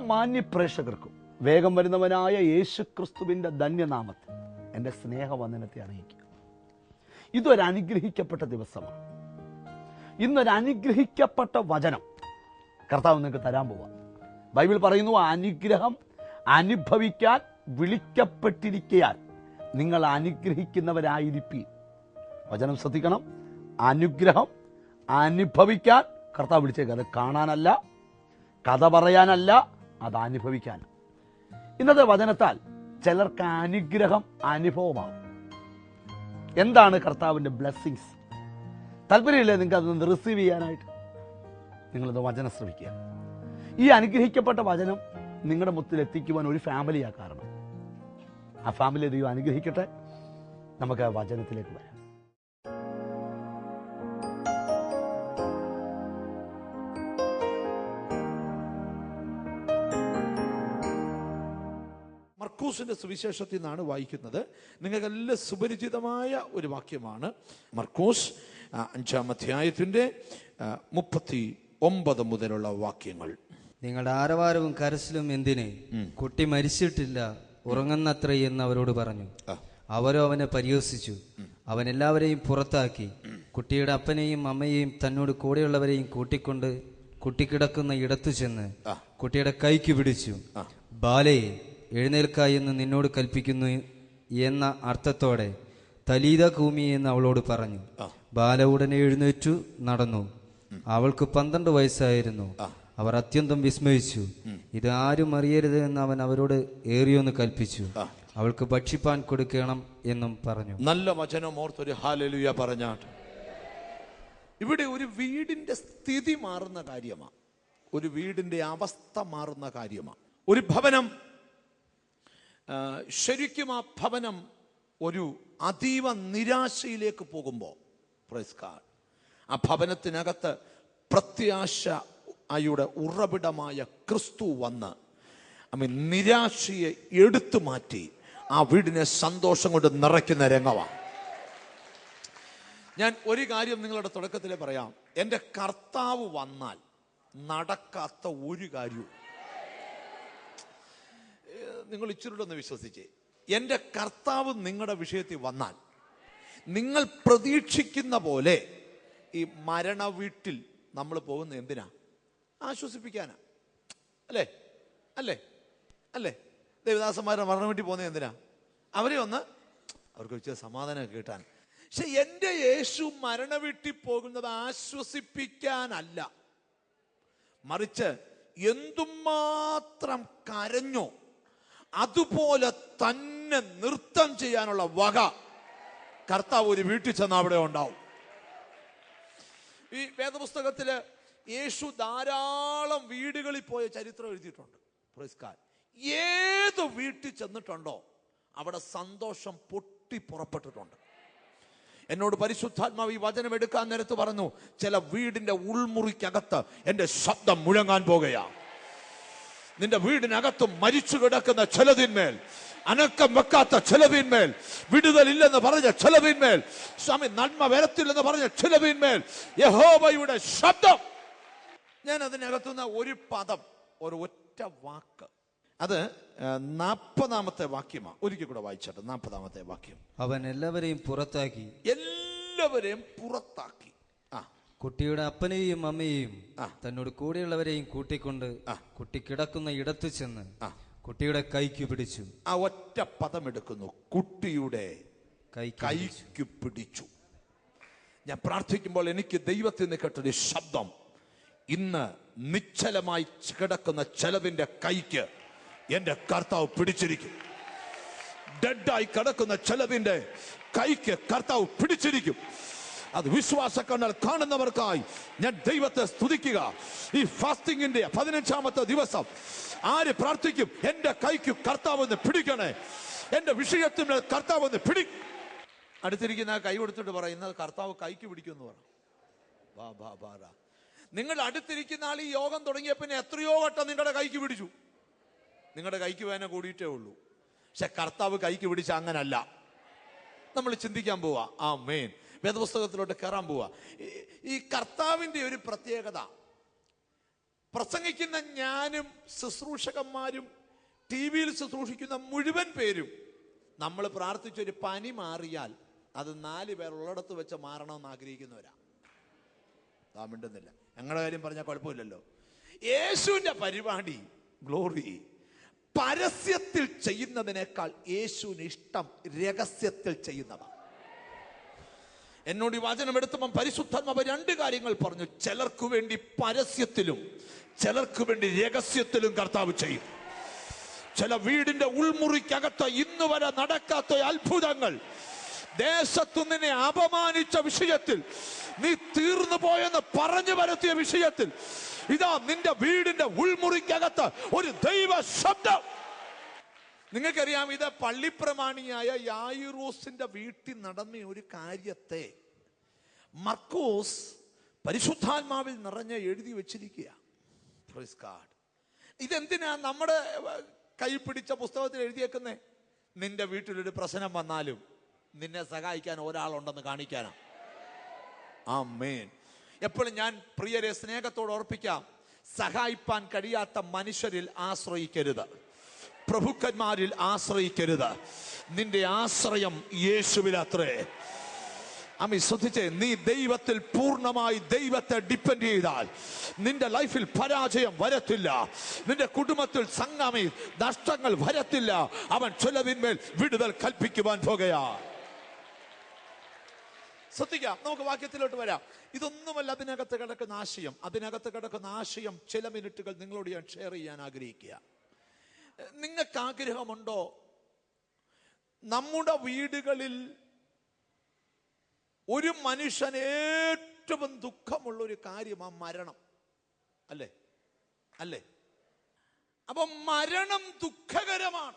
മാന്യ പ്രേക്ഷകർക്കും വേഗം വരുന്നവനായ യേശു ക്രിസ്തുവിന്റെ ധന്യനാമത്തിൽ എന്റെ സ്നേഹവന്ദനത്തെ അറിയിക്കുക. ഇതൊരു അനുഗ്രഹിക്കപ്പെട്ട ദിവസമാണ്. ഇന്നൊരു അനുഗ്രഹിക്കപ്പെട്ട വചനം കർത്താവ് നിങ്ങൾക്ക് തരാൻ പോവാം. ബൈബിൾ പറയുന്നു അനുഗ്രഹം അനുഭവിക്കാൻ വിളിക്കപ്പെട്ടിരിക്കയാൽ നിങ്ങൾ അനുഗ്രഹിക്കുന്നവരായിരിക്കും വചനം ശ്രദ്ധിക്കണം. അനുഗ്രഹം അനുഭവിക്കാൻ കർത്താവ് വിളിച്ചേക്കുക അത് കാണാനല്ല കഥ പറയാനല്ല അത് അനുഭവിക്കാൻ ഇന്നത്തെ വചനത്താൽ ചിലർക്ക് അനുഗ്രഹം അനുഭവമാകും. എന്താണ് കർത്താവിന്റെ ബ്ലെസ്സിങ്സ്? താല്പര്യമില്ലേ നിങ്ങൾക്ക് അതൊന്ന് റിസീവ് ചെയ്യാനായിട്ട്? നിങ്ങളത് വചനം ശ്രമിക്കുക. ഈ അനുഗ്രഹിക്കപ്പെട്ട വചനം നിങ്ങളുടെ മുത്തിൽ എത്തിക്കുവാൻ ഒരു ഫാമിലിയാണ് കാരണം. ആ ഫാമിലി ദൈവം അനുഗ്രഹിക്കട്ടെ. നമുക്ക് ആ വചനത്തിലേക്ക് വരാം. മർക്കൂസിന്റെ സുവിശേഷത്തിൽ നിന്നാണ് വായിക്കുന്നത്. നിങ്ങൾക്കെല്ലാം സുപരിചിതമായ ഒരു വാക്യമാണ്. മർക്കോസ് അഞ്ചാം അധ്യായത്തിന്റെ ആ, മുപ്പത്തി ഒമ്പത് മുതലുള്ള വാക്യങ്ങൾ. നിങ്ങളുടെ ആരവാരവും കരസിലും എന്തിനെ? കുട്ടി മരിച്ചിട്ടില്ല ഉറങ്ങുന്നത്രേ എന്ന് അവരോട് പറഞ്ഞു. അവരോ അവനെ പരിഹസിച്ചു. അവൻ എല്ലാവരെയും പുറത്താക്കി. കുട്ടിയുടെ അപ്പനെയും അമ്മയെയും തന്നോട് കൂടെയുള്ളവരെയും കൂട്ടിക്കൊണ്ട് കുട്ടി കിടക്കുന്ന ഇടത്തു ചെന്ന് കുട്ടിയുടെ കൈക്ക് പിടിച്ചു. ബാലേ എഴുന്നേൽക്ക എന്ന് നിന്നോട് കൽപ്പിക്കുന്നു എന്ന അർത്ഥത്തോടെ തലീത കൂമി എന്ന് അവളോട് പറഞ്ഞു. ബാല ഉടനെ എഴുന്നേറ്റു നടന്നു. അവൾക്ക് പന്ത്രണ്ട് വയസ്സായിരുന്നു. അവർ അത്യന്തം വിസ്മയിച്ചു. ഇത് ആരും അറിയരുത് എന്ന് അവൻ അവരോട് ഏറിയൊന്ന് കൽപ്പിച്ചു. അവൾക്ക് ഭക്ഷിപ്പാൻ കൊടുക്കണം എന്നും പറഞ്ഞു. നല്ല വചനം ഓർത്തൊരു ഹാലലുയ പറഞ്ഞാട്ട്. ഇവിടെ ഒരു വീടിന്റെ സ്ഥിതി മാറുന്ന കാര്യമാണ് ഒരു വീടിന്റെ അവസ്ഥ മാറുന്ന കാര്യമാണ് ഒരു ഭവനം ശരിക്കും ആ ഭവനം ഒരു അതീവ നിരാശയിലേക്ക് പോകുമ്പോൾ പ്രസ്കാർ ആ ഭവനത്തിനകത്ത് പ്രത്യാശ അയുടെ ഉറവിടമായ ക്രിസ്തു വന്ന് അമ്മ നിരാശയെ എടുത്തു മാറ്റി ആ വീടിനെ സന്തോഷം കൊണ്ട് നിറയ്ക്കുന്ന രംഗമാണ് ഞാൻ ഒരു കാര്യം നിങ്ങളുടെ തുടക്കത്തിൽ പറയാം. എന്റെ കർത്താവ് വന്നാൽ നടക്കാത്ത ഒരു കാര്യവും നിങ്ങൾ ഇച്ചിരി ഒന്ന് വിശ്വസിച്ചേ. എന്റെ കർത്താവ് നിങ്ങളുടെ വിഷയത്തിൽ വന്നാൽ നിങ്ങൾ പ്രതീക്ഷിക്കുന്ന പോലെ ഈ മരണ വീട്ടിൽ നമ്മൾ പോകുന്ന എന്തിനാ? ആശ്വസിപ്പിക്കാനാ. അല്ലേ? അല്ലേ? അല്ലേ? ദേവദാസന്മാരെ മരണ വീട്ടിൽ പോകുന്നത് എന്തിനാ? അവരെ ഒന്ന് അവർക്ക് വെച്ച സമാധാനം കേട്ടാൻ. പക്ഷെ എന്റെ യേശു മരണ വീട്ടിൽ പോകുന്നത് ആശ്വസിപ്പിക്കാനല്ല. മറിച്ച് എന്തുമാത്രം കരഞ്ഞോ അതുപോലെ തന്നെ നൃത്തം ചെയ്യാനുള്ള വക കർത്താവ് ഒരു വീട്ടിൽ ചെന്ന് അവിടെ ഉണ്ടാവും. ഈ വേദപുസ്തകത്തിൽ യേശു ധാരാളം വീടുകളിൽ പോയ ചരിത്രം എഴുതിയിട്ടുണ്ട്. God. ഏത് വീട്ടിൽ ചെന്നിട്ടുണ്ടോ അവിടെ സന്തോഷം പൊട്ടി പുറപ്പെട്ടിട്ടുണ്ട്. എന്നോട് പരിശുദ്ധാത്മാവ് ഈ വചനം എടുക്കാൻ നേരത്ത് പറഞ്ഞു ചില വീടിന്റെ ഉൾമുറിക്കകത്ത് എന്റെ ശബ്ദം മുഴങ്ങാൻ പോകുകയാ നിന്റെ വീടിനകത്ത് മരിച്ചു കിടക്കുന്ന ചിലതിന്മേൽ അനക്കം വെക്കാത്ത ചിലവിന്മേൽ വിടുതലില്ലെന്ന് പറഞ്ഞ ചിലവിന്മേൽ സ്വാമി നന്മ വരത്തില്ലെന്ന് പറഞ്ഞ ചിലവിന്മേൽ യഹോബയുടെ ശബ്ദം. ഞാൻ അതിനകത്തുനിന്ന് ഒരു പദം ഒരു ഒറ്റ വാക്ക്. അത് നാൽപ്പതാമത്തെ വാക്യമാണ് ഒരിക്കൽ കൂടെ വായിച്ചത് നാൽപ്പതാമത്തെ വാക്യം. അവൻ എല്ലാവരെയും പുറത്താക്കി. എല്ലാവരെയും പുറത്താക്കി. കുട്ടിയുടെ അപ്പനെയും അമ്മയെയും തന്നോട് കൂടെയുള്ളവരെയും കൂട്ടിക്കൊണ്ട് കുട്ടി കിടക്കുന്ന ഇടത്തു ചെന്ന് കുട്ടിയുടെ കൈക്ക് പിടിച്ചു. ആ ഒറ്റ പദം എടുക്കുന്നു കുട്ടിയുടെ കൈക്ക് പിടിച്ചു. പിടിച്ചു. ഞാൻ പ്രാർത്ഥിക്കുമ്പോൾ എനിക്ക് ദൈവത്തിൽ നിന്ന് കേട്ടൊരു ശബ്ദം. ഇന്ന് നിശ്ചലമായി കിടക്കുന്ന ചെലവിന്റെ കൈക്ക് എന്റെ കർത്താവ് പിടിച്ചിരിക്കും. ഡെഡായി കിടക്കുന്ന ചെലവിന്റെ കൈക്ക് കർത്താവ് പിടിച്ചിരിക്കും. അത് വിശ്വാസ കണ്ണാൽ കാണുന്നവർക്കായി ഞാൻ ദൈവത്തെ സ്തുതിക്കുക. ഈ ഫാസ്റ്റിംഗിന്റെ പതിനഞ്ചാമത്തെ ദിവസം ആര് പ്രാർത്ഥിക്കും? എന്റെ കൈക്ക് കർത്താവ് പിടിക്കണേ. എന്റെ വിഷയത്തിന് കർത്താവ് പിടി അടുത്തിരിക്കുന്ന കൈ കൊടുത്തിട്ട് പറയുന്നത് കർത്താവ് കൈക്ക് പിടിക്കുമെന്ന് പറ. നിങ്ങൾ അടുത്തിരിക്കുന്ന ആൾ ഈ യോഗം തുടങ്ങിയ പിന്നെ എത്രയോ വട്ടം നിങ്ങളുടെ കൈക്ക് പിടിച്ചു. നിങ്ങളുടെ കൈക്ക് വേന കൂടിയിട്ടേ ഉള്ളൂ. പക്ഷെ കർത്താവ് കൈക്ക് പിടിച്ച അങ്ങനല്ല. നമ്മൾ ചിന്തിക്കാൻ പോവാ. ആ മെയിൻ വേദപുസ്തകത്തിലോട്ട് കയറാൻ പോവുക ഈ- കർത്താവിന്റെ ഒരു പ്രത്യേകത. പ്രസംഗിക്കുന്ന ഞാനും ശുശ്രൂഷകന്മാരും ടി വിയിൽ ശുശ്രൂഷിക്കുന്ന മുഴുവൻ പേരും നമ്മൾ പ്രാർത്ഥിച്ചൊരു പനി മാറിയാൽ അത് നാല് പേർ ഉള്ളിടത്ത് വെച്ച് മാറണമെന്ന് ആഗ്രഹിക്കുന്നവരാ. താൻ മിണ്ടുന്നില്ല. ഞങ്ങളുടെ കാര്യം പറഞ്ഞാൽ കുഴപ്പമില്ലല്ലോ. യേശുവിന്റെ പരിപാടി ഗ്ലോറി പരസ്യത്തിൽ ചെയ്യുന്നതിനേക്കാൾ യേശുവിന് ഇഷ്ടം രഹസ്യത്തിൽ ചെയ്യുന്നതാണ് എന്നോട് ഈ വചനം എടുത്തപ്പം പരിശുദ്ധാത്മാവ് രണ്ട് കാര്യങ്ങൾ പറഞ്ഞു. ചിലർക്ക് വേണ്ടി പരസ്യത്തിലും ചിലർക്ക് വേണ്ടി രഹസ്യത്തിലും കർത്താവ് ചെയ്യും. ചില വീടിന്റെ ഉൾമുറിക്കകത്ത് ഇന്ന് വരെ നടക്കാത്ത അത്ഭുതങ്ങൾ ദേശത്തു നിന്നെ അപമാനിച്ച വിഷയത്തിൽ നീ തീർന്നു പോയെന്ന് പറഞ്ഞു വരുത്തിയ വിഷയത്തിൽ ഇതാ നിന്റെ വീടിന്റെ ഉൾമുറിക്കകത്ത് ഒരു ദൈവ ശബ്ദം നിങ്ങൾക്കറിയാം ഇത് പള്ളിപ്രമാണിയായ യായുറോസിന്റെ വീട്ടിൽ നടന്ന ഒരു കാര്യത്തെ മർക്കോസ് പരിശുദ്ധാത്മാവിൽ നിറഞ്ഞ എഴുതി വെച്ചിരിക്കുക. ഇതെന്തിനാ നമ്മുടെ കൈ പിടിച്ച പുസ്തകത്തിൽ എഴുതിയേക്കുന്നേ? നിന്റെ വീട്ടിലൊരു പ്രശ്നം വന്നാലും നിന്നെ സഹായിക്കാൻ ഒരാളുണ്ടെന്ന് കാണിക്കാനാ. ആ മേൻ എപ്പോഴും ഞാൻ പ്രിയരെ സ്നേഹത്തോട് ഓർപ്പിക്കാം സഹായിപ്പാൻ കഴിയാത്ത മനുഷ്യരിൽ ആശ്രയിക്കരുത്. പ്രഭുക്കന്മാരിൽ ആശ്രയിക്കരുത്. നിന്റെ ആശ്രയം യേശുവിലത്രേ. അമ്മി ശ്രദ്ധിച്ചേ നീ ദൈവത്തിൽ പൂർണമായി ദൈവത്തെ ഡിപ്പെൻഡ് ചെയ്താൽ നിന്റെ ലൈഫിൽ പരാജയം വരത്തില്ല. നിന്റെ കുടുംബത്തിൽ സംഗമി നഷ്ടങ്ങൾ വരത്തില്ല. അവൻ ചൊലവിന്മേൽ വിടുതൽ കൽപ്പിക്കുവാൻ പോകുകയാ. ശ്രദ്ധിക്കാം നമുക്ക് വാക്യത്തിലോട്ട് വരാം. ഇതൊന്നുമല്ല അതിനകത്ത് കിടക്കുന്ന ആശയം. അതിനകത്ത് കിടക്കുന്ന ആശയം ചില മിനിറ്റുകൾ നിങ്ങളോട് ഞാൻ ഷെയർ ചെയ്യാൻ ആഗ്രഹിക്കുക. നിങ്ങൾക്ക് ആഗ്രഹമുണ്ടോ നമ്മുടെ വീടുകളിൽ ഒരു മനുഷ്യൻ ഏറ്റവും ദുഃഖമുള്ള ഒരു കാര്യം ആ മരണം. അല്ലേ? അല്ലേ? അപ്പൊ മരണം ദുഃഖകരമാണ്.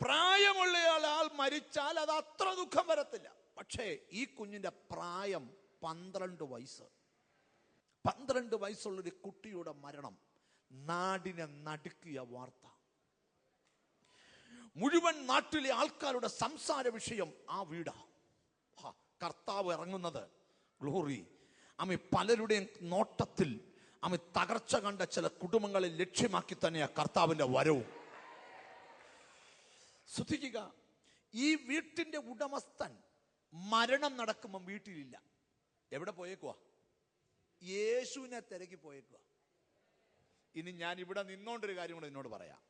പ്രായമുള്ളയാൾ ആൾ മരിച്ചാൽ അത് അത്ര ദുഃഖം വരത്തില്ല. പക്ഷേ ഈ കുഞ്ഞിന്റെ പ്രായം പന്ത്രണ്ട് വയസ്സ്. പന്ത്രണ്ട് വയസ്സുള്ളൊരു കുട്ടിയുടെ മരണം നാടിനെ നടുക്കിയ വാർത്ത. മുഴുവൻ നാട്ടിലെ ആൾക്കാരുടെ സംസാര വിഷയം ആ വീടാ. കർത്താവ് ഇറങ്ങുന്നത്. ഗ്ലോറി. അമ്മ പലരുടെയും നോട്ടത്തിൽ അമ്മ തകർച്ച കണ്ട ചില കുടുംബങ്ങളെ ലക്ഷ്യമാക്കി തന്നെയാ കർത്താവിന്റെ വരവും. ശ്രദ്ധിക്കുക ഈ വീട്ടിന്റെ ഉടമസ്ഥൻ മരണം നടക്കുമ്പം വീട്ടിലില്ല. എവിടെ പോയേക്കുവാ? യേശുവിനെ തിരക്കി പോയേക്കുക ഇനി ഞാൻ ഇവിടെ നിന്നോണ്ടൊരു കാര്യം കൂടെ നിന്നോട് പറയാം.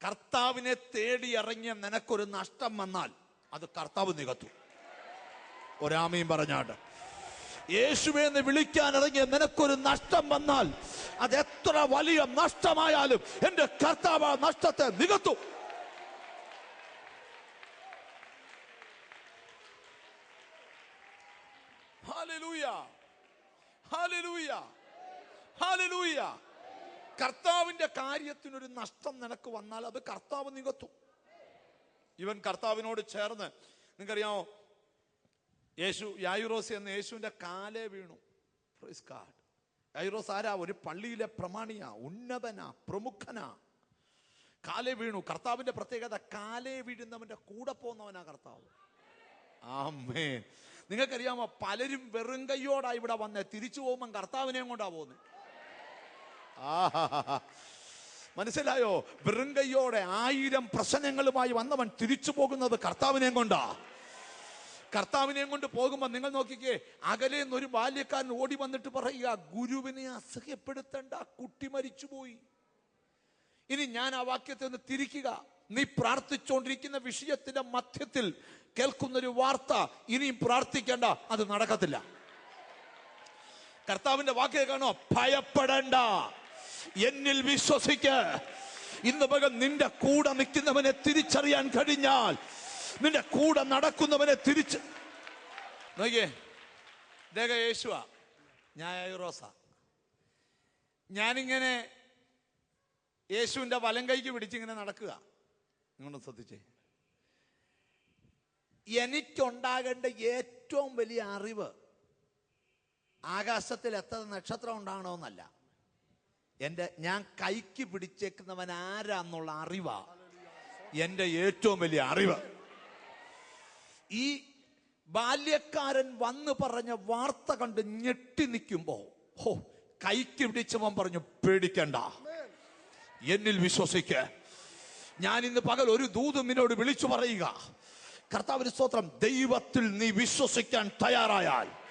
കർത്താവിനെ തേടി ഇറങ്ങിയ നിനക്കൊരു നഷ്ടം വന്നാൽ അത് കർത്താവ് നികത്തു. ഒരാമയും പറഞ്ഞാട്ട് യേശുവെ എന്ന് വിളിക്കാൻ ഇറങ്ങിയ നിനക്കൊരു നഷ്ടം വന്നാൽ അത് എത്ര വലിയ നഷ്ടമായാലും എന്റെ കർത്താവ് ആ നഷ്ടത്തെ നികത്തും. ഹല്ലേലൂയ ഹല്ലേലൂയ ഹല്ലേലൂയ കർത്താവിന്റെ കാര്യത്തിനൊരു നഷ്ടം നിനക്ക് വന്നാൽ അത് കർത്താവ് നികത്തും. ഇവൻ കർത്താവിനോട് ചേർന്ന് നിങ്ങൾക്കറിയാമോ? യേശു യായുറോസ് എന്ന യേശുവിന്റെ കാലേ വീണു. യായുറോസ് ആരാ? ഒരു പള്ളിയിലെ പ്രമാണിയാ ഉന്നതനാ പ്രമുഖനാ. കാലേ വീണു. കർത്താവിന്റെ പ്രത്യേകത കാലേ വീഴുന്നവന്റെ കൂടെ പോകുന്നവനാ കർത്താവ്. ആമേ നിങ്ങൾക്കറിയാമോ? പലരും വെറും കയ്യോടാ ഇവിടെ വന്ന്. തിരിച്ചു പോകുമ്പോൾ കർത്താവിനെയും കൊണ്ടാ പോകുന്നത്. മനസ്സിലായോ? വെറും ആയിരം പ്രശ്നങ്ങളുമായി വന്നവൻ തിരിച്ചു പോകുന്നത് കർത്താവിനെയും കൊണ്ടാ. കർത്താവിനെയും കൊണ്ട് പോകുമ്പോൾ നിങ്ങൾ നോക്കിക്കേ അകലെ നിന്ന് ഒരു ബാല്യക്കാരൻ ഓടി വന്നിട്ട് പറയുക ഗുരുവിനെ അസഹ്യപ്പെടുത്തേണ്ട കുട്ടി മരിച്ചുപോയി. ഇനി ഞാൻ ആ വാക്യത്തെ ഒന്ന് തിരിക്കുക. നീ പ്രാർത്ഥിച്ചുകൊണ്ടിരിക്കുന്ന വിഷയത്തിന്റെ മധ്യത്തിൽ കേൾക്കുന്ന ഒരു വാർത്ത ഇനിയും പ്രാർത്ഥിക്കേണ്ട അത് നടക്കത്തില്ല. കർത്താവിന്റെ വാക്ക് കാണോ ഭയപ്പെടേണ്ട. എന്നിൽ വിശ്വസിക്ക്. ഇന്ന് പകൽ നിന്റെ കൂടെ നിൽക്കുന്നവനെ തിരിച്ചറിയാൻ കഴിഞ്ഞാൽ നിന്റെ കൂടെ നടക്കുന്നവനെ തിരിച്ച് നോക്കിയേ യേശുവാ. ഞാൻ ഞാനിങ്ങനെ യേശുവിന്റെ വലം കൈക്ക് പിടിച്ചിങ്ങനെ നടക്കുക. നിങ്ങളൊന്ന് ശ്രദ്ധിച്ചേ. എനിക്കുണ്ടാകേണ്ട ഏറ്റവും വലിയ അറിവ് ആകാശത്തിൽ എത്ര നക്ഷത്രം ഉണ്ടാകണമെന്നല്ല. എന്റെ ഞാൻ കൈക്ക് പിടിച്ചേക്കുന്നവൻ ആരാന്നുള്ള അറിവാ. എന്റെ ഏറ്റവും വലിയ അറിവ്. ഈ ബാല്യക്കാരൻ വന്ന് പറഞ്ഞ വാർത്ത കണ്ട് ഞെട്ടി നിൽക്കുമ്പോ ഹോ കൈക്ക് പിടിച്ചവൻ പറഞ്ഞു പേടിക്കണ്ട. എന്നിൽ വിശ്വസിക്ക. ഞാൻ ഇന്ന് പകൽ ഒരു ദൂതും നിന്നോട് വിളിച്ചു പറയുക. കർത്താവിന് സ്തോത്രം. ദൈവത്തിൽ നീ വിശ്വസിക്കാൻ തയ്യാറായാൽ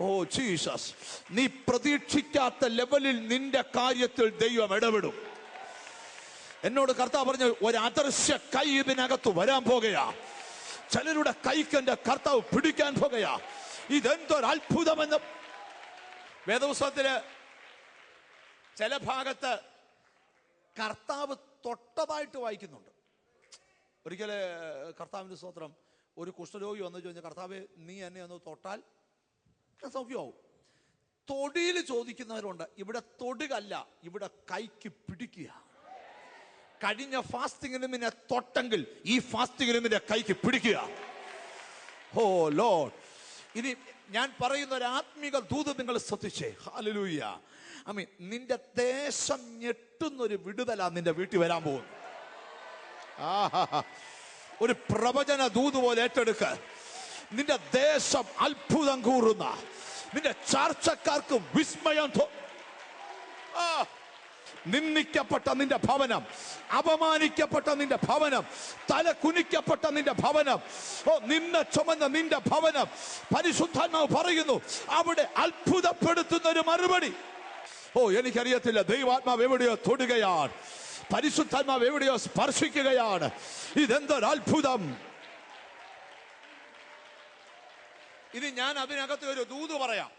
ഓ ജീസസ്. നീ പ്രതീക്ഷിക്കാത്ത ലെവലിൽ നിന്റെ കാര്യത്തിൽ ദൈവം ഇടപെടും. എന്നോട് കർത്താവ് പറഞ്ഞു ഒരു അദൃശ്യ കൈ ഇതിനകത്ത് വരാൻ പോകുകയാ. ചിലരുടെ കൈക്ക് കർത്താവ് പിടിക്കാൻ പോകുകയാ. ഇതെന്തൊരു അത്ഭുതമെന്ന് വേദപുസ്തകത്തിൽ ചില ഭാഗത്ത് കർത്താവ് തൊട്ടതായിട്ട് വായിക്കുന്നുണ്ട്. ഒരിക്കൽ കർത്താവിന്റെ സ്തോത്രം ഒരു കുഷ്ഠരോഗി വന്നു ചോദിച്ചാൽ കർത്താവ് നീ എന്നെ ഒന്ന് തൊട്ടാൽ സൗഖ്യമാവും തൊടിയിൽ ചോദിക്കുന്നവരുണ്ട് ഇവിടെ തൊടുകല്ല ഇവിടെ കൈക്ക് പിടിക്കുക കഴിഞ്ഞ ഫാസ്റ്റിങ്ങിന് പിന്നെ തൊട്ടെങ്കിൽ ഈ ഫാസ്റ്റിങ്ങിന് പിന്നെ കൈക്ക് പിടിക്കുക ഹോ ലോഡ് ഇനി ഞാൻ പറയുന്ന ഒരു ആത്മീക ദൂത് നിങ്ങൾ ശ്രദ്ധിച്ചേ. ഹാലലൂയ അമ്മി നിന്റെ ദേശം ഞെട്ടുന്നൊരു വിടുതല നിന്റെ വീട്ടിൽ വരാൻ പോകുന്നു ആഹാ. ഒരു പ്രവചന ദൂത് പോലെ ഏറ്റെടുക്ക. നിന്റെ ദേശം അത്ഭുതം കൂറുന്ന നിന്റെ ചാർച്ചക്കാർക്ക് വിസ്മയം നിന്ദിക്കപ്പെട്ട നിന്റെ ഭവനം അപമാനിക്കപ്പെട്ട നിന്റെ ഭവനം തല കുനിക്കപ്പെട്ട നിന്റെ ഭവനം ഓ നിന്നെ ചുമന്ന നിന്റെ ഭവനം. പരിശുദ്ധാത്മാവ് പറയുന്നു അവിടെ അത്ഭുതപ്പെടുത്തുന്ന ഒരു മറുപടി. ഓ എനിക്കറിയത്തില്ല ദൈവാത്മാവ് എവിടെയോ തൊടുകയാണ്. പരിശുദ്ധാത്മാവ് എവിടെയോ സ്പർശിക്കുകയാണ്. ഇതെന്തൊരു ഇനി ഞാൻ അതിനകത്ത് ഒരു ദൂത് പറയാം.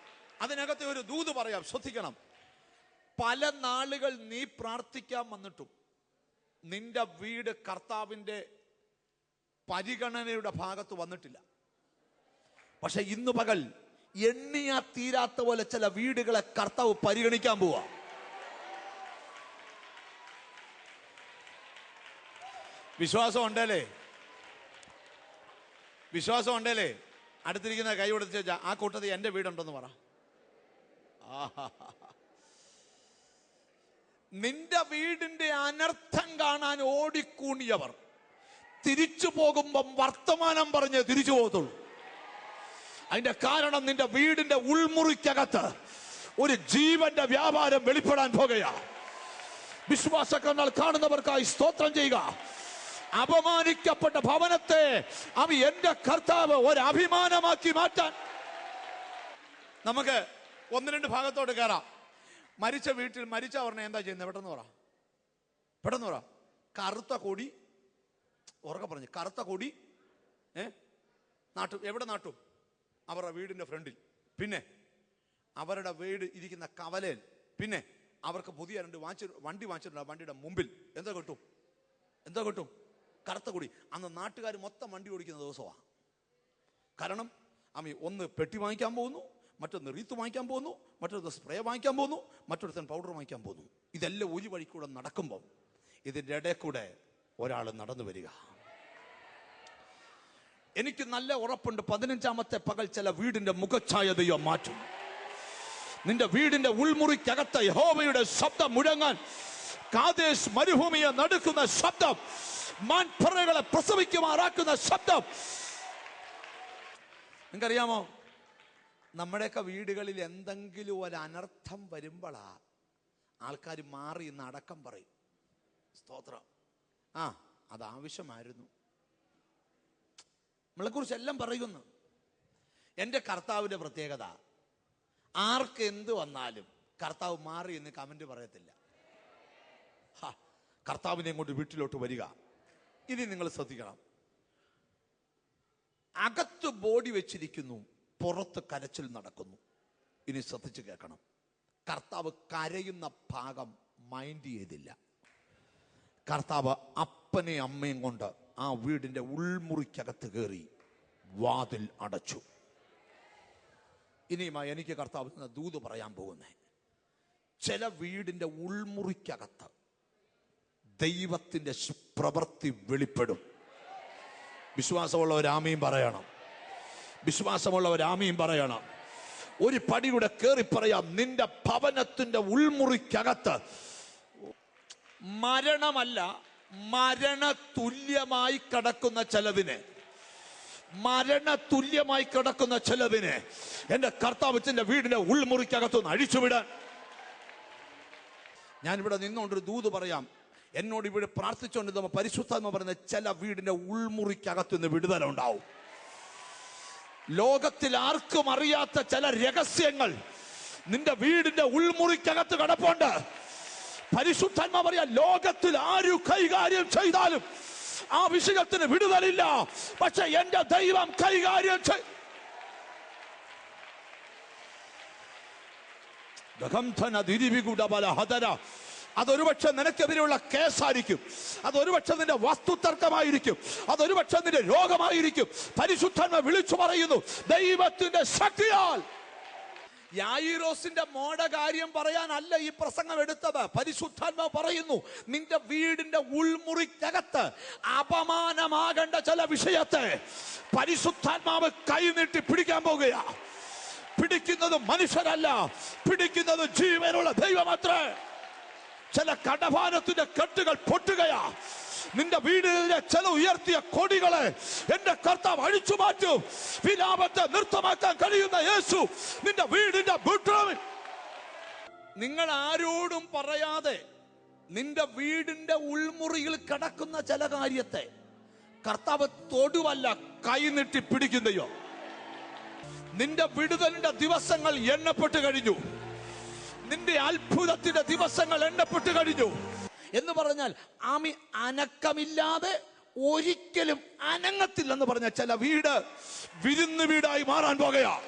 അതിനകത്ത് ഒരു ദൂത് പറയാം. ശ്രദ്ധിക്കണം. പല നാളുകൾ നീ പ്രാർത്ഥിക്കാൻ വന്നിട്ടും നിന്റെ വീട് കർത്താവിന്റെ പരിഗണനയുടെ ഭാഗത്ത് വന്നിട്ടില്ല. പക്ഷെ ഇന്ന് പകൽ എണ്ണിയാ തീരാത്ത പോലെ ചില വീടുകളെ കർത്താവ് പരിഗണിക്കാൻ പോവാ. വിശ്വാസം ഉണ്ടല്ലേ? വിശ്വാസം ഉണ്ടല്ലേ? അടുത്തിരിക്കുന്ന കൈ കൊടുത്ത് ചോദിച്ചാൽ ആ കൂട്ടത്തിൽ എന്റെ വീടുണ്ടെന്ന് പറ. നിന്റെ വീടിന്റെ അനർത്ഥം കാണാൻ ഓടിക്കൂണിയവർ. തിരിച്ചു പോകുമ്പം വർത്തമാനം പറഞ്ഞ് തിരിച്ചു പോകത്തുള്ളൂ. അതിന്റെ കാരണം നിന്റെ വീടിന്റെ ഉൾമുറിക്കകത്ത് ഒരു ജീവന്റെ വ്യാപാരം വെളിപ്പെടാൻ പോകുകയാ. വിശ്വാസക്കണ്ണാൽ കാണുന്നവർക്കായി സ്തോത്രം ചെയ്യുക. അപമാനിക്കപ്പെട്ട ഭവനത്തെ അവ എന്റെ കർത്താവ് ഒരു അഭിമാനമാക്കി മാറ്റാൻ. നമുക്ക് ഒന്ന് രണ്ട് ഭാഗത്തോട്ട് കയറാം. മരിച്ച വീട്ടിൽ മരിച്ച അവർ എന്താ ചെയ്യുന്നത് പെട്ടെന്ന് പറ. പെട്ടെന്ന് പറ. കറുത്ത കൊടി. ഉറക്കെ പറഞ്ഞു. കറുത്ത കൊടി. ഏ? നാട്ടും. എവിടെ നാട്ടും? അവരുടെ വീടിന്റെ ഫ്രണ്ടിൽ. പിന്നെ അവരുടെ വീട് ഇരിക്കുന്ന കവലയിൽ. പിന്നെ അവർക്ക് പുതിയ രണ്ട് വാങ്ങിച്ചു വണ്ടി വാങ്ങിച്ചിട്ടുണ്ട് വണ്ടിയുടെ മുമ്പിൽ. എന്താ കിട്ടും? എന്താ കിട്ടും? കറുത്ത അന്ന് നാട്ടുകാർ മൊത്തം വണ്ടി ഓടിക്കുന്ന ദിവസമാണ് കാരണം അമ്മ ഒന്ന് പെട്ടി വാങ്ങിക്കാൻ പോകുന്നു മറ്റൊന്ന് റീത്ത് വാങ്ങിക്കാൻ പോകുന്നു മറ്റൊന്ന് സ്പ്രേ വാങ്ങിക്കാൻ പോകുന്നു മറ്റൊരുത്തൻ പൗഡർ വാങ്ങിക്കാൻ പോകുന്നു. ഇതെല്ലാം ഒരു വഴി കൂടെ നടക്കുമ്പോൾ ഇതിന്റെ ഇടയിൽ കൂടെ ഒരാൾ നടന്നു വരിക. എനിക്ക് നല്ല ഉറപ്പുണ്ട് പതിനഞ്ചാമത്തെ പകൽ ചില വീടിന്റെ മുഖഛായതയോ മാറ്റും. നിന്റെ വീടിന്റെ ഉൾമുറിക്കകത്ത് യഹോവയുടെ ശബ്ദം മുഴങ്ങാൻ കാതേശ് മരുഭൂമിയെ നടുക്കുന്ന ശബ്ദം മാൻപറകളെ പ്രസവിക്കുമാറാക്കുന്ന ശബ്ദം. നിങ്ങൾക്കറിയാമോ? നമ്മുടെയൊക്കെ വീടുകളിൽ എന്തെങ്കിലും ഒരു അനർത്ഥം വരുമ്പോഴാ ആൾക്കാർ മാറി ഇന്ന് അടക്കം പറയും. സ്തോത്രം. ആ അതാവശ്യമായിരുന്നു. നമ്മളെക്കുറിച്ച് എല്ലാം പറയുന്നു. എന്റെ കർത്താവിന്റെ പ്രത്യേകത ആർക്ക് എന്ത് വന്നാലും കർത്താവ് മാറി എന്ന് കമന്റ് പറയത്തില്ല. കർത്താവിനെ കൊണ്ട് വീട്ടിലോട്ട് വരിക. ഇനി നിങ്ങൾ ശ്രദ്ധിക്കണം. അകത്ത് ബോഡി വെച്ചിരിക്കുന്നു പുറത്ത് കരച്ചിൽ നടക്കുന്നു. ഇനി ശ്രദ്ധിച്ച് കേൾക്കണം. കർത്താവ് കരയുന്ന ഭാഗം മൈൻഡ് ചെയ്തില്ല. കർത്താവ് അപ്പനെയും അമ്മയും കൊണ്ട് ആ വീടിന്റെ ഉൾമുറിക്കകത്ത് കയറി വാതിൽ അടച്ചു. ഇനിയുമാ എനിക്ക് കർത്താവ് ദൂത് പറയാൻ പോകുന്നേ. ചില വീടിന്റെ ഉൾമുറിക്കകത്ത് ദൈവത്തിന്റെ ശ്- പ്രവൃത്തി വെളിപ്പെടും. വിശ്വാസമുള്ളവർ ആമയും പറയണം. വിശ്വാസമുള്ളവർ ആമയും പറയണം. ഒരു പടിയുടെ കയറി പറയാം. നിന്റെ ഭവനത്തിന്റെ ഉൾമുറിക്കകത്ത് മരണമല്ല മരണ തുല്യമായി കിടക്കുന്ന ചിലതിനെ മരണ തുല്യമായി കിടക്കുന്ന ചിലതിനെ എന്റെ കർത്താവത്തിന്റെ വീടിന്റെ ഉൾമുറിക്കകത്തുനിന്ന് അഴിച്ചുവിടാൻ. ഞാനിവിടെ നിന്നുകൊണ്ടൊരു ദൂത് പറയാം. എന്നോട് ഇവിടെ പ്രാർത്ഥിച്ചുകൊണ്ട് പരിശുദ്ധാത്മ പറയുന്ന ചില വീടിന്റെ ഉൾമുറിക്കകത്തുനിന്ന് വിടുതല ഉണ്ടാവും. ലോകത്തിൽ ആർക്കും അറിയാത്ത ചില രഹസ്യങ്ങൾ നിന്റെ വീടിന്റെ ഉൾമുറിക്കകത്ത് കിടപ്പുണ്ട്. പരിശുദ്ധന്മാർ പറയാ ലോകത്തിൽ ആരു കൈകാര്യം ചെയ്താലും ആ വിഷയത്തിന് വിടുതലില്ല. പക്ഷെ എന്റെ ദൈവം കൈകാര്യം ചെയ് ദിരിവികുടബല ഹതര അതൊരുപക്ഷെ നിനക്കെതിരെയുള്ള കേസായിരിക്കും. അതൊരുപക്ഷെ നിന്റെ വസ്തുതർക്കമായിരിക്കും. അതൊരുപക്ഷെ നിന്റെ രോഗമായിരിക്കും. പരിശുദ്ധന്മ വിളിച്ചു പറയുന്നു ദൈവത്തിന്റെ ശക്തിയാൽ. യായിറോസിന്റെ മോട കാര്യം പറയാനല്ല ഈ പ്രസംഗം എടുത്തത്. പരിശുദ്ധാത്മ പറയുന്നു നിന്റെ വീടിന്റെ ഉൾമുറിക്കകത്ത് അപമാനമാകേണ്ട ചില വിഷയത്തെ പരിശുദ്ധാത്മാവ് കൈനീട്ടി പിടിക്കാൻ പോകുകയാ. പിടിക്കുന്നത് മനുഷ്യരല്ല പിടിക്കുന്നത് ജീവനുള്ള ദൈവമത്രേ ചില കടഭാരത്തിന്റെ കെട്ടുകൾ പൊട്ടുകയാ. നിന്റെ വീടിലെ ചില ഉയർത്തിയ കൊടികളെ എന്റെ കർത്താവ് അഴിച്ചു മാറ്റും. വിലാപത്തെ നൃത്തമാക്കാൻ കഴിയുന്ന യേശു നിന്റെ വീടിന്റെ നിങ്ങൾ ആരോടും പറയാതെ നിന്റെ വീടിന്റെ ഉൾമുറിയിൽ കിടക്കുന്ന ചില കാര്യത്തെ കർത്താവ് തൊടുവല്ല കൈനീട്ടി പിടിക്കുന്നയോ നിന്റെ വിടുതലിന്റെ ദിവസങ്ങൾ എണ്ണപ്പെട്ട് കഴിഞ്ഞു. നിന്റെ അത്ഭുതത്തിന്റെ ദിവസങ്ങൾ എണ്ണപ്പെട്ട് കഴിഞ്ഞു. എന്ന് പറഞ്ഞാൽ ആമി അനക്കമില്ലാതെ ഒരിക്കലും അനങ്ങത്തില്ലെന്ന് പറഞ്ഞ ചില വീട് വിരുന്ന് വീടായി മാറാൻ പോകയാ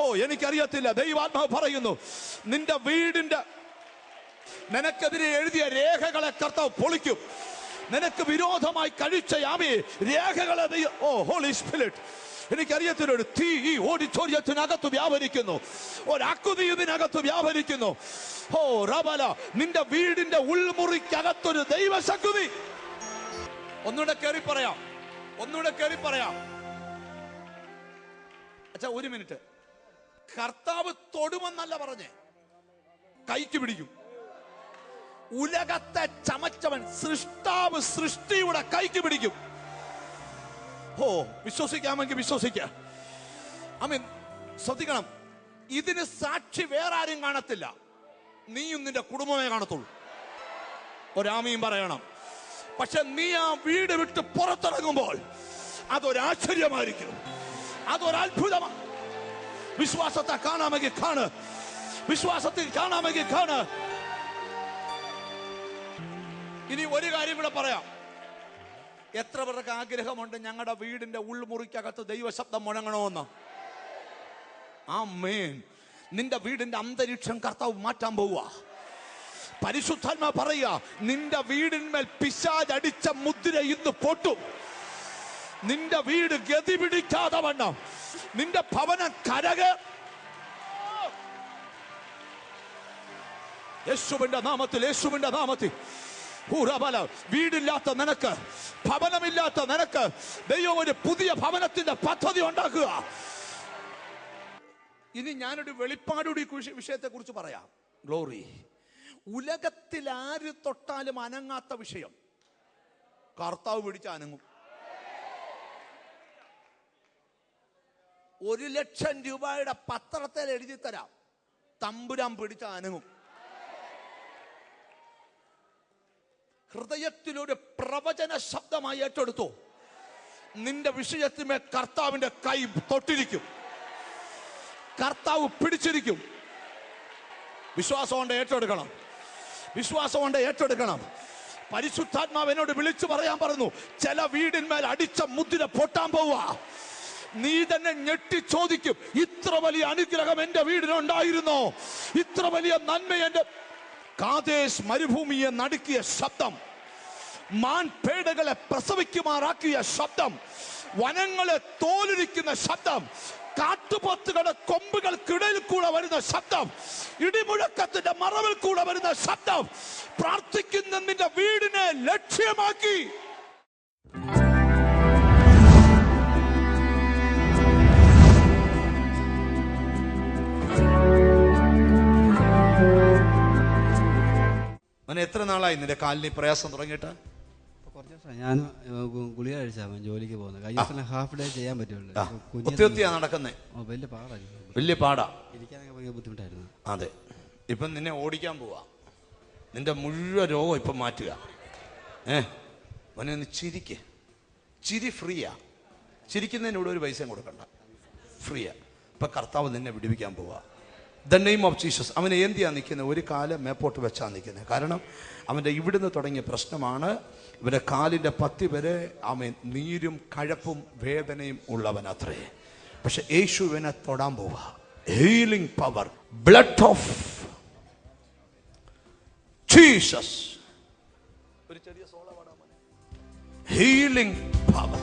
ഓ എനിക്കറിയത്തില്ല. ദൈവാത്മാവ് പറയുന്നു നിന്റെ വീടിന്റെ നിനക്കെതിരെ എഴുതിയ രേഖകളെ കർത്താവ് പൊളിക്കും. നിനക്ക് വിരോധമായി കഴിച്ച ആമി രേഖകളെ ഓ ഹോളി സ്പിരിറ്റ് എനിക്കറിയത്തില്ല ഒരു തീ ഈ ഓഡിറ്റോറിയത്തിനകത്ത് വ്യാപരിക്കുന്നു. ഒരക്കുതീപിനകത്ത് വ്യാപരിക്കുന്നു. ഓ റബല നിന്റെ വീടിന്റെ ഉൾമുറിക്കകത്തൊരു ദൈവശക്തി ഒന്നുകൂടെ കയറി പറയാം. ഒന്നുകൂടെ കയറി പറയാം. അച്ഛാ ഒരു മിനിറ്റ്. കർത്താവ് തൊടുമെന്നല്ല പറഞ്ഞേ. കൈക്ക് പിടിക്കും. ഉലകത്തെ ചമച്ചവൻ സൃഷ്ടാവ് സൃഷ്ടിയുടെ കൈക്ക് പിടിക്കും. ഓ വിശ്വസിക്കാമെങ്കിൽ വിശ്വസിക്കാം. അമീൻ. ശ്രദ്ധിക്കണം. ഇതിന് സാക്ഷി വേറെ ആരും കാണത്തില്ല. നീയും നിന്റെ കുടുംബമേ കാണത്തുള്ളൂ. ഒരാമയും പറയണം. പക്ഷെ നീ ആ വീട് വിട്ട് പുറത്തിറങ്ങുമ്പോൾ അതൊരാശ്ചര്യമായിരിക്കും. അതൊരത്ഭുതമാണ് വിശ്വാസത്തെ കാണാമെങ്കിൽ കാണ്. വിശ്വാസത്തിൽ കാണാമെങ്കിൽ കാണ്. ഇനി ഒരു കാര്യം കൂടെ പറയാം. എത്ര പേർക്ക് ആഗ്രഹമുണ്ട് ഞങ്ങളുടെ വീടിന്റെ ഉൾമുറിക്കകത്ത് ദൈവശബ്ദം മുഴങ്ങണമെന്ന് ആ മേൻ നിന്റെ വീടിന്റെ അന്തരീക്ഷം കർത്താവ് മാറ്റാൻ പോവുക. പരിശുദ്ധാത്മ പറയുക നിന്റെ വീടിന്മേൽ പിശാചടിച്ച മുദ്ര ഇന്ന് പൊട്ടും. നിന്റെ വീട് ഗതി പിടിക്കാതെ വണ്ണം. നിന്റെ ഭവനം കരക. യേശുവിന്റെ നാമത്തിൽ യേശുവിന്റെ നാമത്തിൽ. വീടില്ലാത്ത നിനക്ക് ഭവനമില്ലാത്ത നിനക്ക് ദൈവം ഒരു പുതിയ ഭവനത്തിന്റെ പദ്ധതി ഉണ്ടാക്കുക. ഇനി ഞാനൊരു വെളിപ്പാടുകൂടി വിഷയത്തെ കുറിച്ച് പറയാം. ഗ്ലോറി ഉലകത്തിൽ ആര് തൊട്ടാലും അനങ്ങാത്ത വിഷയം. കർത്താവ് പിടിച്ച അനങ്ങും. ഒരു ലക്ഷം രൂപയുടെ പത്രത്തിൽ എഴുതി തരാം തമ്പുരാൻ പിടിച്ച അനങ്ങും. ഹൃദയത്തിലൊരു പ്രവചന ശബ്ദമായി ഏറ്റെടുത്തു. നിന്റെ വിഷയത്തിന്മേ കർത്താവിന്റെ കൈ തൊട്ടിരിക്കും. കർത്താവ് പിടിച്ചിരിക്കും. വിശ്വാസം കൊണ്ട് ഏറ്റെടുക്കണം. വിശ്വാസം കൊണ്ട് ഏറ്റെടുക്കണം. പരിശുദ്ധാത്മാവ് എന്നോട് വിളിച്ചു പറയാൻ പറഞ്ഞു ചില വീടിന്മേൽ അടിച്ച മുദ്ര പൊട്ടാൻ പോവുക. നീ തന്നെ ഞെട്ടി ചോദിക്കും ഇത്ര വലിയ അനുഗ്രഹം എന്റെ വീടിനുണ്ടായിരുന്നോ? ഇത്ര വലിയ നന്മ എന്റെ കാതേശ് മരുഭൂമിയെ നടുക്കിയ ശബ്ദം. മാൻ മാൻപേടകളെ പ്രസവിക്കുമാറാക്കിയ ശബ്ദം. വനങ്ങളെ തോലിരിക്കുന്ന ശബ്ദം. കാട്ടുപോത്തുകളുടെ കൊമ്പുകൾക്കിടയിൽ കൂടെ വരുന്ന ശബ്ദം. ഇടിമുഴക്കത്തിന്റെ മറവിൽ കൂടെ വരുന്ന ശബ്ദം. പ്രാർത്ഥിക്കുന്ന നിന്റെ വീടിനെ ലക്ഷ്യമാക്കി. എത്ര നാളായി നിന്റെ കാലിന് പ്രയാസം തുടങ്ങിയിട്ട്? ഞാൻ ഗുളിക കഴിച്ചാൽ ജോലിക്ക് പോകുന്നത്. കഴിഞ്ഞ ദിവസം ഹാഫ് ഡേ ചെയ്യാൻ പറ്റുള്ളൂ. ഒത്തി ഒത്തിയാ നടക്കുന്നേ. വലിയ പാടായിരുന്നു വലിയ പാടാ. ഇരിക്കാനൊക്കെ ഭയങ്കര ബുദ്ധിമുട്ടായിരുന്നു. അതെ. ഇപ്പം നിന്നെ ഓടിക്കാൻ പോവാ. നിന്റെ മുഴുവൻ രോഗം ഇപ്പം മാറ്റുക. ഏ? മോനെ ഒന്ന് ചിരിക്ക്. ചിരി ഫ്രീയാ. ചിരിക്കുന്നതിനോട് ഒരു പൈസയും കൊടുക്കണ്ട. ഫ്രീയാ. ഇപ്പൊ കർത്താവ് നിന്നെ വിടുവിക്കാൻ പോവാ. ദ നെയിം ഓഫ് ജീസസ് അവൻ എന്തിയാ നിൽക്കുന്നത്? ഒരു കാൽ മേപ്പോട്ട് വെച്ചാണ് നിൽക്കുന്നത്. കാരണം അവന്റെ ഇവിടുന്ന് തുടങ്ങിയ പ്രശ്നമാണ്. ഇവന്റെ കാലിന്റെ പത്തി വരെ അവൻ നീരും കഴപ്പും വേദനയും ഉള്ളവനത്രേ പക്ഷെ യേശുവിനെ തൊടാൻ പോവുക healing power blood of Jesus ഒരു ചെറിയ സോള ഹീലിംഗ് പവർ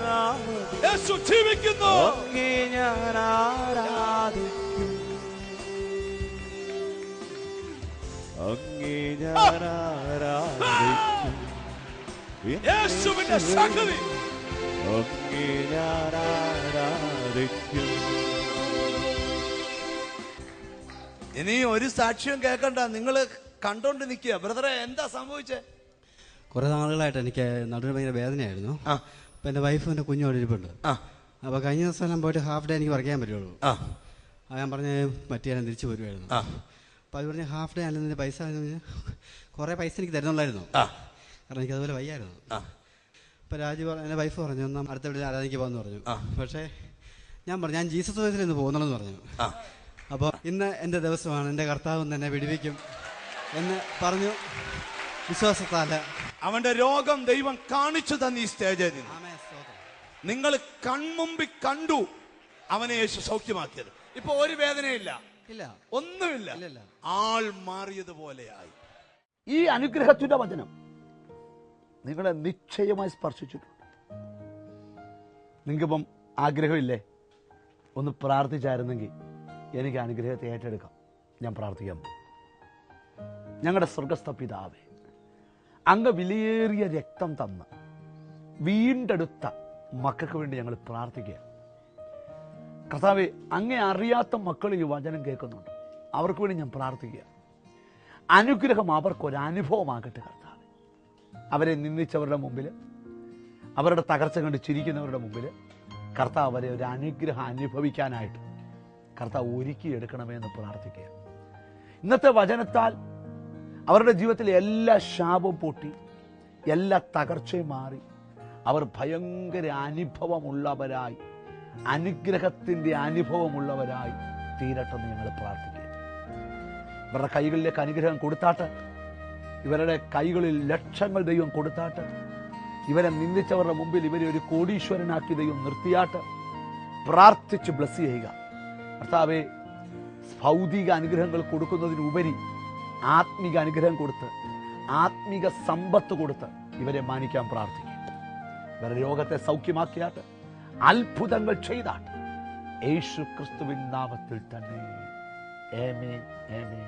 നാമത്തിൽ യേശു ജീവിക്കുന്നു! അങ്ങേ ഞാൻ ആരാധിക്കും. അങ്ങേ ഞാൻ ആരാധിക്കും. യേശുവിന്റെ ശക്തി അങ്ങേ ഞാൻ ആരാധിക്കും. ഇനി ഒരു സാക്ഷ്യം കേൾക്കണ്ട. നിങ്ങൾ കണ്ടോണ്ട് നിൽക്കുക ബ്രദറെ എന്താ സംഭവിച്ചേ? കുറെ നാളുകളായിട്ട് എനിക്ക് നടുവിന് ഭയങ്കര വേദനയായിരുന്നു. അപ്പം എന്റെ വൈഫും എന്റെ കുഞ്ഞും അവിടെ ഇരിപ്പുണ്ട്. അപ്പോൾ കഴിഞ്ഞ ദിവസം ഞാൻ പോയിട്ട് ഹാഫ് ഡേ എനിക്ക് വർക്ക് ചെയ്യാൻ പറ്റുള്ളൂ. ആ. ഞാൻ പറഞ്ഞ് മറ്റേ ഞാൻ തിരിച്ചു വരുമായിരുന്നു ആ. അപ്പോൾ അത് പറഞ്ഞ് ഹാഫ് ഡേ അല്ലെങ്കിൽ പൈസ കുറേ പൈസ എനിക്ക് തരുന്നുള്ളായിരുന്നു. ആ. കാരണം എനിക്ക് അതുപോലെ വയ്യായിരുന്നു. ആ. അപ്പോൾ രാജു എന്റെ വൈഫ് പറഞ്ഞു എന്നാൽ അടുത്ത വീട്ടിൽ ആരാധനയ്ക്ക് പോകാമെന്ന് പറഞ്ഞു. ആ. പക്ഷേ ഞാൻ പറഞ്ഞു ഞാൻ ജീസസ് വയസ്സിൽ ഇന്ന് പോകുന്നുള്ളെന്ന് പറഞ്ഞു. ആ. അപ്പോൾ ഇന്ന് എന്റെ ദിവസമാണ്. എന്റെ കർത്താവ് തന്നെ എന്നെ വിടുവിക്കും എന്ന് പറഞ്ഞു വിശ്വാസത്താൽ അവന്റെ രോഗം ദൈവം കാണിച്ചു തന്നെ ഈ സ്റ്റേജിൽ നിന്ന്. നിങ്ങൾ കൺമുമ്പിൽ കണ്ടു അവനെ യേശു സൗഖ്യമാക്കിയത്. ഇപ്പൊ ഒരു വേദനയില്ല. ഇല്ല. ഒന്നുമില്ല. ആൾ മാറിയതുപോലെയായി. ഈ അനുഗ്രഹത്തിന്റെ വചനം നിങ്ങളെ നിശ്ചയമായി സ്പർശിച്ചിട്ടുണ്ട്. നിങ്ങൾക്കിപ്പം ആഗ്രഹമില്ലേ? ഒന്ന് പ്രാർത്ഥിച്ചായിരുന്നെങ്കിൽ എനിക്ക് അനുഗ്രഹത്തെ ഏറ്റെടുക്കാം. ഞാൻ പ്രാർത്ഥിക്കാം. ഞങ്ങളുടെ സ്വർഗസ്ഥ പിതാവേ അങ്ങ് വിലയേറിയ രക്തം തന്ന് വീണ്ടെടുത്ത മക്കൾക്ക് വേണ്ടി ഞങ്ങൾ പ്രാർത്ഥിക്കുക. കർത്താവെ അങ്ങേ അറിയാത്ത മക്കൾ ഈ വചനം കേൾക്കുന്നുണ്ട്. അവർക്ക് വേണ്ടി ഞാൻ പ്രാർത്ഥിക്കുക. അനുഗ്രഹം അവർക്കൊരനുഭവമാകട്ടെ കർത്താവ്. അവരെ നിന്ദിച്ചവരുടെ മുമ്പിൽ അവരുടെ തകർച്ച കണ്ട് ചിരിക്കുന്നവരുടെ മുമ്പിൽ കർത്താവ് അവരെ ഒരു അനുഗ്രഹം അനുഭവിക്കാനായിട്ട് കർത്താവ് ഒരുക്കിയെടുക്കണമെന്ന് പ്രാർത്ഥിക്കുക ഇന്നത്തെ വചനത്താൽ അവരുടെ ജീവിതത്തിലെ എല്ലാ ശാപവും പൊട്ടി എല്ലാ തകർച്ചയും മാറി. അവർ ഭയങ്കര അനുഭവമുള്ളവരായി അനുഗ്രഹത്തിന്റെ അനുഭവമുള്ളവരായി തീരട്ടെന്ന് ഞങ്ങൾ പ്രാർത്ഥിക്കുക ഇവരുടെ കൈകളിലേക്ക് അനുഗ്രഹം കൊടുത്താട്ട് ഇവരുടെ കൈകളിൽ ലക്ഷങ്ങൾ ദൈവം കൊടുത്താട്ട് ഇവരെ നിന്ദിച്ചവരുടെ മുമ്പിൽ ഇവരെ ഒരു കോടീശ്വരനാക്കി ദൈവം നിർത്തിയാട്ട് പ്രാർത്ഥിച്ച് ബ്ലസ് ചെയ്യുക. കർത്താവെ ഭൗതിക അനുഗ്രഹങ്ങൾ കൊടുക്കുന്നതിനുപരി ആത്മിക അനുഗ്രഹം കൊടുത്ത് ആത്മിക സമ്പത്ത് കൊടുത്ത് ഇവരെ മാനിക്കാൻ പ്രാർത്ഥിക്കും. ഇവരെ രോഗത്തെ സൗഖ്യമാക്കിയാട്ട് അത്ഭുതങ്ങൾ ചെയ്താട്ട്. യേശു ക്രിസ്തുവിൻ നാമത്തിൽ തന്നെ. ഏമേ ഏമേ